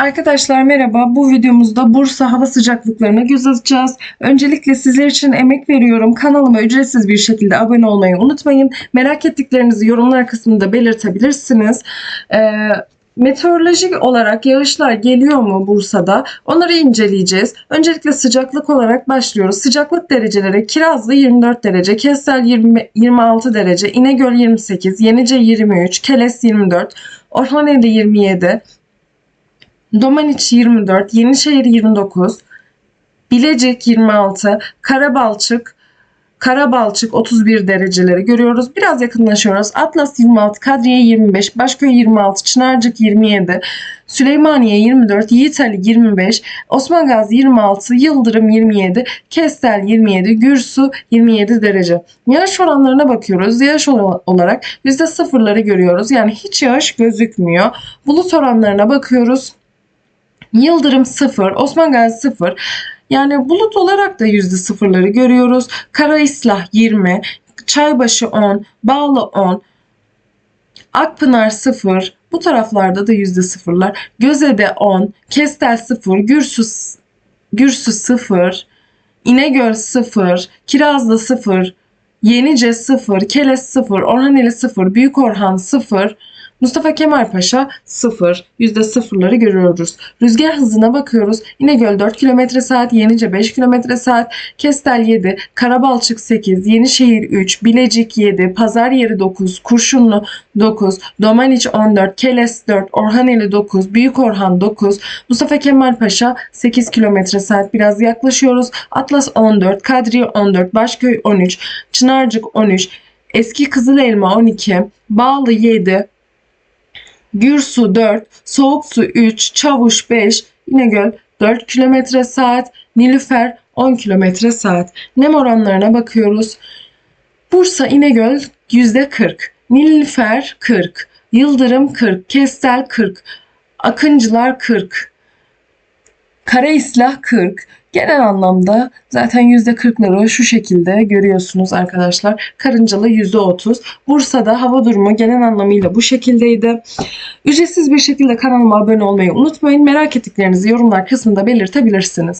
Arkadaşlar merhaba. Bu videomuzda Bursa hava sıcaklıklarına göz atacağız. Öncelikle sizler için emek veriyorum. Kanalıma ücretsiz bir şekilde abone olmayı unutmayın. Merak ettiklerinizi yorumlar kısmında belirtebilirsiniz. Ee, meteorolojik olarak yağışlar geliyor mu Bursa'da? Onları inceleyeceğiz. Öncelikle sıcaklık olarak başlıyoruz. Sıcaklık dereceleri Kirazlı 24 derece, Kestel 20, 26 derece, İnegöl 28, Yenice 23, Keles 24, Orhaneli 27, Domaniç 24, Yenişehir 29, Bilecik 26, Karabalçık, Karabalçık 31 dereceleri görüyoruz. Biraz yakınlaşıyoruz. Atlas 26, Kadriye 25, Başköy 26, Çınarcık 27, Süleymaniye 24, Yiğitali 25, Osman Gazi 26, Yıldırım 27, Kestel 27, Gürsu 27 derece. Yağış oranlarına bakıyoruz. Yağış olarak yüzde sıfırları görüyoruz. Yani hiç yağış gözükmüyor. Bulut oranlarına bakıyoruz. Yıldırım 0, Osman Gazi 0. Yani bulut olarak da yüzde sıfırları görüyoruz. Karaislah 20, Çaybaşı 10, Bağlı 10, Akpınar 0. Bu taraflarda da yüzde sıfırlar. Göze'de 10, Kestel 0, Gürsü, Gürsü 0, İnegöl 0, Kirazlı 0, Yenice 0, Keles 0, Orhaneli 0, Büyük Orhan 0, Mustafa Kemal Paşa 0. Yüzde sıfırları görüyoruz. Rüzgar hızına bakıyoruz. İnegöl 4 km saat, Yenice 5 km saat, Kestel 7, Karabalçık 8, Yenişehir 3, Bilecik 7, Pazaryeri 9, Kurşunlu 9, Domaniç 14, Keles 4, Orhaneli 9, Büyük Orhan 9, Mustafa Kemal Paşa 8 km saat biraz yaklaşıyoruz. Atlas 14, Kadriye 14, Başköy 13, Çınarcık 13, Eski Kızılelma 12, Bağlı 7, Gürsu 4, Soğuksu 3, Çavuş 5, İnegöl 4 km saat, Nilüfer 10 km saat. Nem oranlarına bakıyoruz. Bursa İnegöl %40, Nilüfer 40, Yıldırım 40, Kestel 40, Akıncılar 40, Karaislah 40. Genel anlamda zaten %40'ları şu şekilde görüyorsunuz arkadaşlar. Karıncalı %30. Bursa'da hava durumu genel anlamıyla bu şekildeydi. Ücretsiz bir şekilde kanalıma abone olmayı unutmayın. Merak ettiklerinizi yorumlar kısmında belirtebilirsiniz.